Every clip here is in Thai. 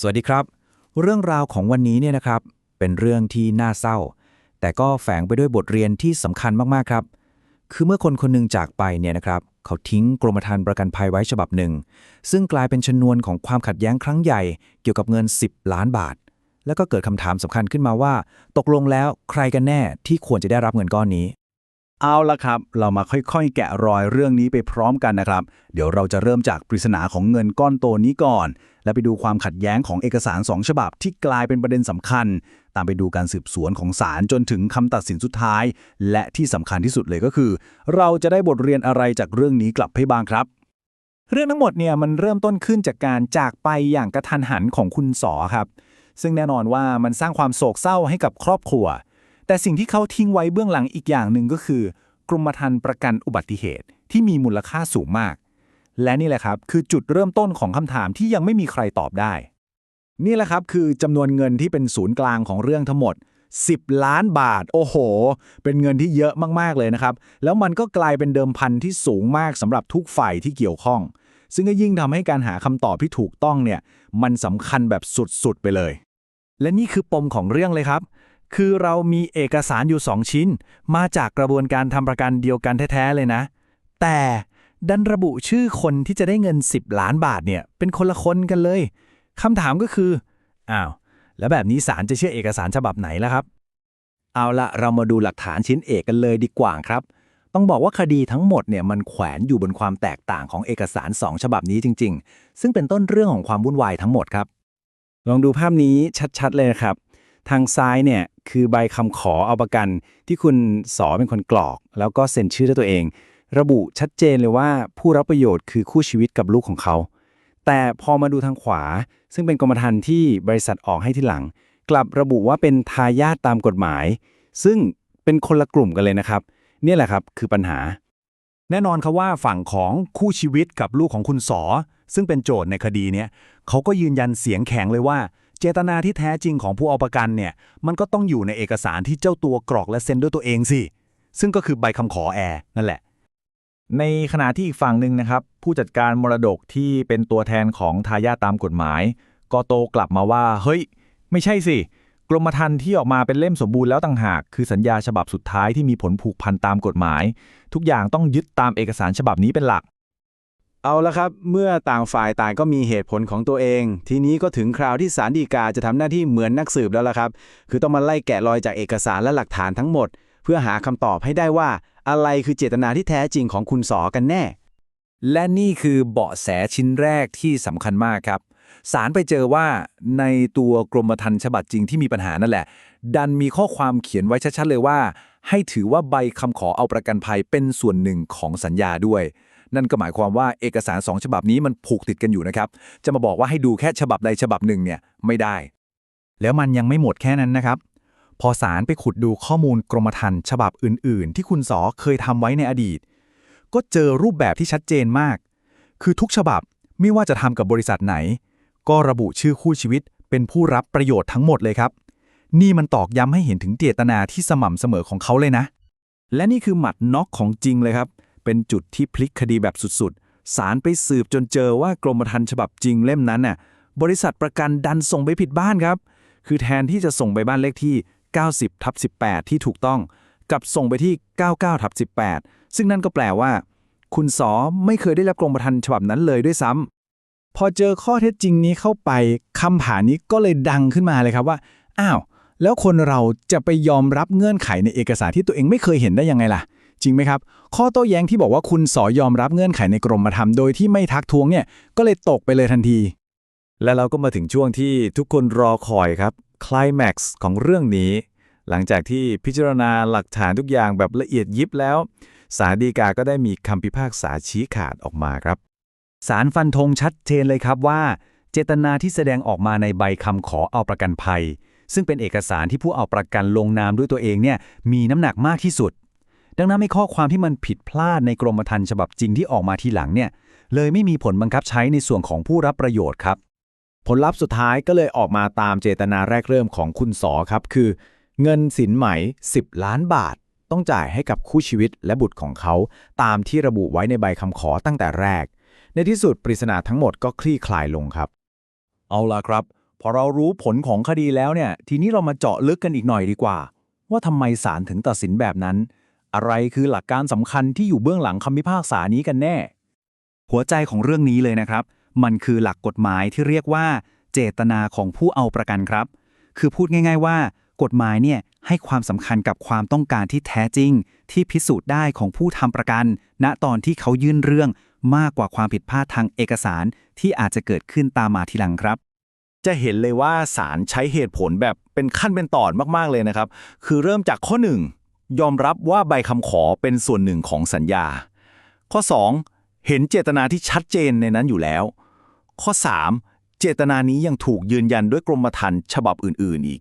สวัสดีครับ เรื่องราวของวันนี้เนี่ยนะครับ เป็นเรื่องที่น่าเศร้า แต่ก็แฝงไปด้วยบทเรียนที่สำคัญมากๆครับ คือเมื่อคนคนหนึงจากไปเนี่ยนะครับ เขาทิ้งกรมธรรม์ประกันภัยไว้ฉบับหนึ่ง ซึ่งกลายเป็นชนวนของความขัดแย้งครั้งใหญ่เกี่ยวกับเงิน 10 ล้านบาท แล้วก็เกิดคำถามสำคัญขึ้นมาว่า ตกลงแล้วใครกันแน่ที่ควรจะได้รับเงินก้อนนี้ เอาละครับ เรามาค่อยๆ แกะรอยเรื่องนี้ไปพร้อมกันนะครับ เดี๋ยวเราจะเริ่มจากปริศนาของเงินก้อนโตนี้ก่อน แล้วไปดูความขัดแย้งของเอกสารสองฉบับที่กลายเป็นประเด็นสำคัญ ตามไปดูการสืบสวนของศาลจนถึงคำตัดสินสุดท้าย และที่สำคัญที่สุดเลยก็คือ เราจะได้บทเรียนอะไรจากเรื่องนี้กลับให้บ้างครับ เรื่องทั้งหมดเนี่ยมันเริ่มต้นขึ้นจากการจากไปอย่างกระทันหันของคุณสอครับ ซึ่งแน่นอนว่ามันสร้างความโศกเศร้าให้กับครอบครัว แต่สิ่งที่เขาทิ้งไว้เบื้องหลังอีกอย่างหนึ่งก็คือ กรมธรรม์ประกันอุบัติเหตุที่มีมูลค่าสูงมาก และนี่แหละครับคือจุดเริ่มต้นของคำถามที่ยังไม่มีใครตอบได้ นี่แหละครับคือจำนวนเงินที่เป็นศูนย์กลางของเรื่องทั้งหมด 10 ล้านบาท โอ้โห เป็นเงินที่เยอะมากๆเลยนะครับ แล้วมันก็กลายเป็นเดิมพันที่สูงมากสำหรับทุกฝ่ายที่เกี่ยวข้อง ซึ่งก็ยิ่งทำให้การหาคำตอบที่ถูกต้องเนี่ย มันสำคัญแบบสุดๆไปเลย และนี่คือปมของเรื่องเลยครับ คือเรามีเอกสารอยู่ 2 ชิ้น มาจากกระบวนการทำประกันเดียวกันแท้ๆเลยนะ แต่ดันระบุชื่อคนที่จะได้เงิน 10 ล้านบาทเนี่ย เป็นคนละคนกันเลยคำถามก็คือ อ้าว แล้วแบบนี้ศาลจะเชื่อเอกสารฉบับไหนล่ะครับ เอาละเรามาดูหลักฐานชิ้นเอกกันเลยดีกว่าครับ ต้องบอกว่าคดีทั้งหมดเนี่ยมันแขวนอยู่บนความแตกต่างของเอกสาร 2 ฉบับนี้จริง ๆ ซึ่งเป็นต้นเรื่องของความวุ่นวายทั้งหมดครับ ลองดูภาพนี้ชัดๆเลยครับ ทางซ้ายเนี่ยคือใบคำขอเอาประกัน ที่คุณสอเป็นคนกรอก แล้วก็เซ็นชื่อด้วยตัวเอง ระบุชัดเจนเลยว่าผู้รับประโยชน์คือคู่ชีวิตกับลูกของเขา แต่พอมาดูทางขวา ซึ่งเป็นกรมธรรม์ที่บริษัทออกให้ที่หลัง กลับระบุว่าเป็นทายาทตามกฎหมาย ซึ่งเป็นคนละกลุ่มกันเลยนะครับ เนี่ยแหละครับคือปัญหา แน่นอนครับว่าฝั่งของคู่ชีวิตกับลูกของคุณสอซึ่งเป็นโจทย์ในคดีเนี้ยเขาก็ยืนยันเสียงแข็งเลยว่า เจตนาที่แท้จริงของผู้เอาประกันเนี่ย มันก็ต้องอยู่ในเอกสารที่เจ้าตัวกรอกและเซ็นด้วยตัวเองสิ ซึ่งก็คือใบคำขอแอร์นั่นแหละ ในขณะที่อีกฝั่งหนึ่งนะครับ ผู้จัดการมรดกที่เป็นตัวแทนของทายาทตามกฎหมาย ก็โตกลับมาว่า เฮ้ย ไม่ใช่สิ กรมธรรม์ที่ออกมาเป็นเล่มสมบูรณ์แล้วต่างหาก คือสัญญาฉบับสุดท้ายที่มีผลผูกพันตามกฎหมาย ทุกอย่างต้องยึดตามเอกสารฉบับนี้เป็นหลัก เอาละครับ เมื่อต่างฝ่ายต่างก็มีเหตุผลของตัวเอง ทีนี้ก็ถึงคราวที่ศาลฎีกาจะทำหน้าที่เหมือนนักสืบแล้วล่ะครับ คือต้องมาไล่แกะรอยจากเอกสารและหลักฐานทั้งหมด เพื่อหาคำตอบให้ได้ว่า อะไรคือเจตนาที่แท้จริงของคุณสอกันแน่ และนี่คือเบาะแสชิ้นแรกที่สำคัญมากครับสารไปเจอว่าในตัวกรมธรรม์ฉบับจริงที่มีปัญหานั่นแหละ ดันมีข้อความเขียนไว้ชัดๆเลยว่า ให้ถือว่าใบคำขอเอาประกันภัยเป็นส่วนหนึ่งของสัญญาด้วย นั่นก็หมายความว่าเอกสารสองฉบับนี้มันผูกติดกันอยู่นะครับ จะมาบอกว่าให้ดูแค่ฉบับใดฉบับหนึ่งเนี่ยไม่ได้ แล้วมันยังไม่หมดแค่นั้นนะครับ พอสารไปขุดดูข้อมูลกรมธรรม์ฉบับอื่น ๆ ที่คุณสอเคยทำไว้ในอดีต ก็เจอรูปแบบที่ชัดเจนมาก คือทุกฉบับไม่ว่าจะทำกับบริษัทไหน ก็ระบุชื่อคู่ชีวิต เป็นผู้รับประโยชน์ทั้งหมดเลยครับ นี่มันตอกย้ำให้เห็นถึงเจตนาที่สม่ำเสมอของเขาเลยนะ และนี่คือหมัดน็อกของจริงเลยครับ เป็นจุดที่พลิกคดีแบบสุดๆ สารไปสืบจนเจอว่ากรมธรรม์ฉบับจริงเล่มนั้นน่ะบริษัทประกันดันส่งไปผิดบ้านครับ คือแทนที่จะส่งไปบ้านเลขที่ 90ทับ18 ที่ถูกต้อง กับส่งไปที่ 99ทับ18 ซึ่งนั่นก็แปลว่า คุณสอไม่เคยได้รับกรมธรรม์ฉบับนั้นเลยด้วยซ้ำพอเจอข้อเท็จจริงนี้เข้าไปคำผานนี้ก็เลยดังขึ้นมาเลยครับว่า อ้าว แล้วคนเราจะไปยอมรับเงื่อนไขในเอกสารที่ตัวเองไม่เคยเห็นได้ยังไงล่ะ จริงไหมครับ ข้อโต้แย้งที่บอกว่าคุณสอยอมรับเงื่อนไขในกรมธรรม์โดยที่ไม่ทักท้วงเนี่ยก็เลยตกไปเลยทันที และเราก็มาถึงช่วงที่ทุกคนรอคอยครับคลายแม็กซ์ของเรื่องนี้ หลังจากที่พิจารณาหลักฐานทุกอย่างแบบละเอียดยิบแล้วศาลฎีกาก็ได้มีคำพิพากษาชี้ขาดออกมาครับสารฟันธงชัดเจนเลยครับว่า เจตนาที่แสดงออกมาในใบคำขอเอาประกันภัย ซึ่งเป็นเอกสารที่ผู้เอาประกันลงนามด้วยตัวเองเนี่ยมีน้ำหนักมากที่สุด ดังนั้นไม่ข้อความที่มันผิดพลาดในกรมธรรม์ฉบับจริงที่ออกมาทีหลังเนี่ยเลยไม่มีผลบังคับใช้ในส่วนของผู้รับประโยชน์ครับ ผลลัพธ์สุดท้ายก็เลยออกมาตามเจตนาแรกเริ่มของคุณสอครับ คือ เงินสินไหม 10 ล้านบาท ต้องจ่ายให้กับคู่ชีวิตและบุตรของเขา ตามที่ระบุไว้ในใบคำขอตั้งแต่แรก ในที่สุดปริศนาทั้งหมดก็คลี่คลายลงครับ เอาล่ะครับ พอเรารู้ผลของคดีแล้วเนี่ย ทีนี้เรามาเจาะลึกกันอีกหน่อยดีกว่า ว่าทำไมศาลถึงตัดสินแบบนั้น อะไรคือหลักการสำคัญที่อยู่เบื้องหลังคำพิพากษานี้กันแน่ หัวใจของเรื่องนี้เลยนะครับ มันคือหลักกฎหมายที่เรียกว่า เจตนาของผู้เอาประกันครับ คือพูดง่าย ๆว่า กฎหมายเนี่ยให้ความสำคัญกับความต้องการที่แท้จริง ที่พิสูจน์ได้ของผู้ทำประกัน ณตอนที่เขายื่นเรื่องมากกว่าความผิดพลาดทางเอกสารที่อาจจะเกิดขึ้นตามมาทีหลังครับ จะเห็นเลยว่าศาลใช้เหตุผลแบบเป็นขั้นเป็นตอนมากๆเลยนะครับ คือเริ่มจากข้อ1 ยอมรับว่าใบคำขอเป็นส่วนหนึ่งของสัญญา ข้อ 2 เห็นเจตนาที่ชัดเจนในนั้นอยู่แล้ว ข้อ 3 เจตนานี้ยังถูกยืนยันด้วยกรมธรรม์ฉบับอื่น ๆ อีก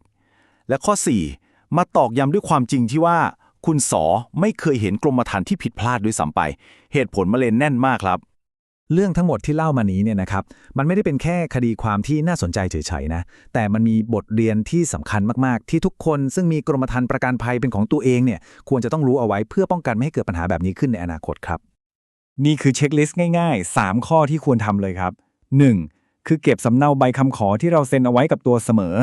และข้อ 4 มาตอกย้ำด้วยความจริงที่ว่า คุณสอไม่เคยเห็นกรมธรรม์ที่ผิดพลาดด้วยซ้ำไป เหตุผลมาเลยแน่นมากครับ เรื่องทั้งหมดที่เล่ามานี้เนี่ยนะครับ มันไม่ได้เป็นแค่คดีความที่น่าสนใจเฉยๆนะ แต่มันมีบทเรียนที่สำคัญมากๆ ที่ทุกคนซึ่งมีกรมธรรม์ประกันภัยเป็นของตัวเองเนี่ย ควรจะต้องรู้เอาไว้เพื่อป้องกันไม่ให้เกิดปัญหาแบบนี้ขึ้นในอนาคตครับ นี่คือเช็คลิสต์ง่ายๆ 3 ข้อที่ควรทำเลยครับ 1. คือเก็บสำเนาใบคำขอที่เราเซ็นเอาไว้กับตัวเสมอ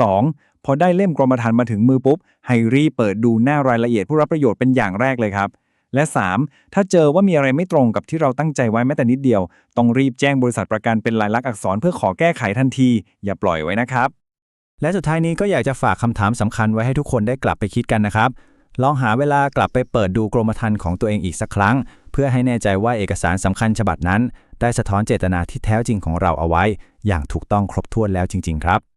2. พอได้เล่มกรมธรรม์มาถึงมือปุ๊บ ให้รีบเปิดดูหน้ารายละเอียดผู้รับประโยชน์เป็นอย่างแรกเลยครับ และ 3. ถ้าเจอว่ามีอะไรไม่ตรงกับที่เราตั้งใจไว้แม้แต่นิดเดียว ต้องรีบแจ้งบริษัทประกันเป็นลายลักษณ์อักษรเพื่อขอแก้ไขทันที อย่าปล่อยไว้นะครับ และสุดท้ายนี้ก็อยากจะฝากคำถามสำคัญไว้ให้ทุกคนได้กลับไปคิดกันนะครับ ลองหาเวลากลับไปเปิดดูกรมธรรม์ของตัวเองอีกสักครั้ง เพื่อให้แน่ใจว่าเอกสารสำคัญฉบับนั้น ได้สะท้อนเจตนาที่แท้จริงของเราเอาไว้ อย่างถูกต้องครบถ้วนแล้วจริง ๆ ครับ